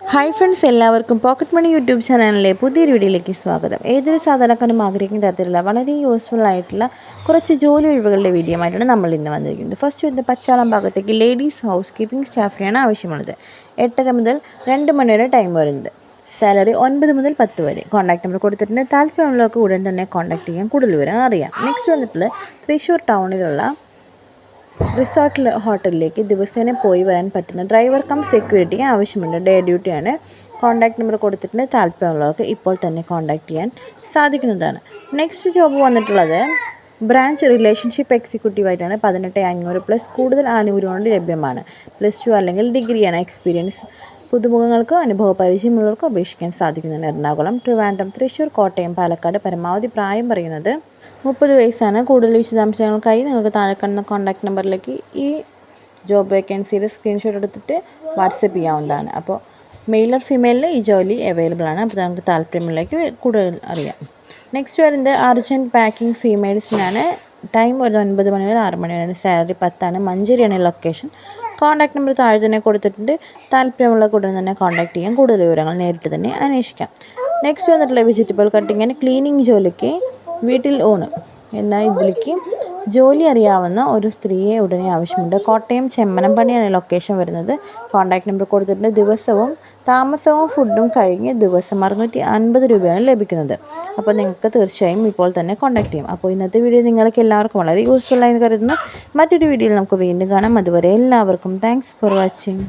Hi friends എല്ലാവർക്കും pocket money YouTube ചാനലിലെ പുതിയൊരു വീഡിയോയിലേക്ക് സ്വാഗതം. ഏതൊരു സാധാരണക്കാരും ആഗ്രഹിക്കുന്ന തരത്തിലുള്ള വളരെ യൂസ്ഫുൾ ആയിട്ടുള്ള കുറച്ച് ജോലി ഒഴിവുകളുടെ വീഡിയോ ആയിട്ടാണ് നമ്മൾ ഇന്ന് വന്നിരിക്കുന്നത്. ഫസ്റ്റ് വരുന്നത് പച്ചാളം ഭാഗത്തേക്ക് ലേഡീസ് ഹൗസ് കീപ്പിംഗ് സ്റ്റാഫിനെയാണ് ആവശ്യമുള്ളത്. എട്ടര മുതൽ രണ്ട് മണി വരെ ടൈം വരുന്നത്. സാലറി ഒൻപത് മുതൽ പത്ത് വരെ. കോൺടാക്ട് നമ്പർ കൊടുത്തിട്ടുണ്ട്. താല്പര്യമുള്ളവർക്ക് ഉടൻ തന്നെ കോൺടാക്ട് ചെയ്യാൻ കൂടുതൽ വിവരം അറിയാം. നെക്സ്റ്റ് വന്നിട്ടുള്ളത് തൃശ്ശൂർ ടൗണിലുള്ള റിസോർട്ടിൽ ഹോട്ടലിലേക്ക് ദിവസേന പോയി വരാൻ പറ്റുന്ന ഡ്രൈവർ കം സെക്യൂരിറ്റി ആവശ്യമുണ്ട്. ഡേ ഡ്യൂട്ടിയാണ്. കോൺടാക്ട് നമ്പർ കൊടുത്തിട്ടുണ്ട്. താല്പര്യമുള്ളവർക്ക് ഇപ്പോൾ തന്നെ കോൺടാക്ട് ചെയ്യാൻ സാധിക്കുന്നതാണ്. നെക്സ്റ്റ് ജോബ് വന്നിട്ടുള്ളത് ബ്രാഞ്ച് റിലേഷൻഷിപ്പ് എക്സിക്യൂട്ടീവായിട്ടാണ് പതിനെട്ട് അഞ്ഞൂറ് പ്ലസ് കൂടുതൽ ആനുകൂല്യങ്ങൾ ലഭ്യമാണ്. പ്ലസ് ടു അല്ലെങ്കിൽ ഡിഗ്രിയാണ് എക്സ്പീരിയൻസ് പുതുമുഖങ്ങൾക്ക് അനുഭവ പരിചയമുള്ളവർക്ക് അപേക്ഷിക്കാൻ സാധിക്കുന്നതാണ് എറണാകുളം ട്രിവാൻഡ്രം തൃശൂർ കോട്ടയം പാലക്കാട് പരമാവധി പ്രായം പറയുന്നത്. മുപ്പത് വയസ്സാണ്. കൂടുതൽ വിശദാംശങ്ങൾക്കായി നിങ്ങൾക്ക് താഴെ കാണുന്ന കോൺടാക്ട് നമ്പറിലേക്ക് ഈ ജോബ് വേക്കൻസിയുടെ സ്ക്രീൻഷോട്ട് എടുത്തിട്ട് വാട്സപ്പ് ചെയ്യാവുന്നതാണ്. അപ്പോൾ മെയിൽ ഓർ ഫീമെയിലിൽ ഈ ജോലി അവൈലബിൾ ആണ്. അപ്പോൾ നമുക്ക് താല്പര്യമുള്ളേക്ക് കൂടുതൽ അറിയാം. നെക്സ്റ്റ് വരുന്നത് അർജന്റ് പാക്കിംഗ് ഫീമെയിൽസിനാണ് ടൈം ഒരു ഒൻപത് മണി മുതൽ ആറ് മണി വരെയാണ്. സാലറി പത്താണ്. മഞ്ചേരിയാണ് ലൊക്കേഷൻ കോൺടാക്ട് നമ്പർ താഴെ തന്നെ കൊടുത്തിട്ടുണ്ട്. താല്പര്യമുള്ള കൂടെ തന്നെ കോൺടാക്ട് ചെയ്യാം. കൂടുതൽ വിവരങ്ങൾ നേരിട്ട് തന്നെ അന്വേഷിക്കാം. നെക്സ്റ്റ് വന്നിട്ടുള്ള വെജിറ്റബിൾ കട്ടിങ് ആൻഡ് ക്ലീനിങ് ജോലിക്ക് വീട്ടിൽ ഓണ് എന്ന ഇതിലേക്ക് ജോലി അറിയാവുന്ന ഒരു സ്ത്രീയെ ഉടനെ ആവശ്യമുണ്ട്. കോട്ടയം ചെമ്മനംപണിയാണ് ലൊക്കേഷൻ വരുന്നത്. കോൺടാക്ട് നമ്പർ കൊടുത്തിട്ടുണ്ട്. ദിവസവും താമസവും ഫുഡും കഴിഞ്ഞ് ദിവസം അറുന്നൂറ്റി അൻപത് രൂപയാണ് ലഭിക്കുന്നത്. അപ്പോൾ നിങ്ങൾക്ക് തീർച്ചയായും ഇപ്പോൾ തന്നെ കോൺടാക്ട് ചെയ്യും. അപ്പോൾ ഇന്നത്തെ വീഡിയോ നിങ്ങൾക്ക് എല്ലാവർക്കും വളരെ യൂസ്ഫുൾ ആയി കരുതുന്നു. മറ്റൊരു വീഡിയോയിൽ നമുക്ക് വീണ്ടും കാണാം. അതുവരെ എല്ലാവർക്കും താങ്ക്സ് ഫോർ വാച്ചിങ്